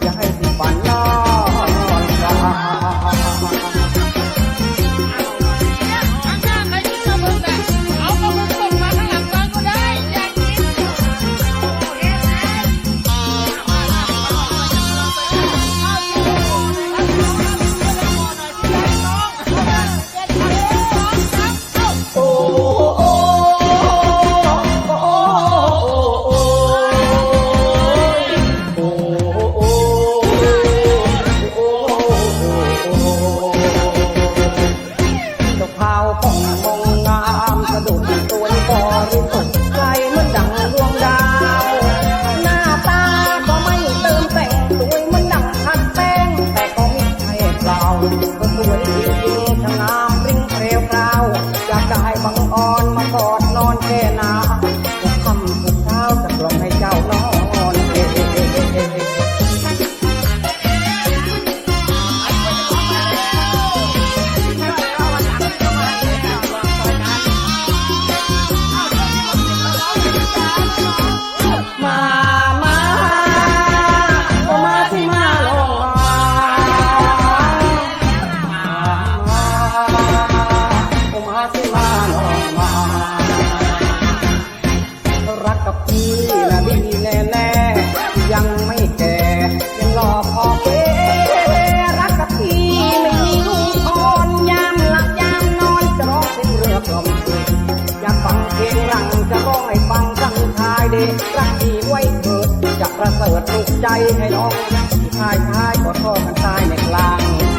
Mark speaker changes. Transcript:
Speaker 1: 然后。 ดี
Speaker 2: รักดี
Speaker 1: ไว้เกิดจะประเสริฐลูกใจให้น้องที่ชายชายกอดข้อกันตายในกลาง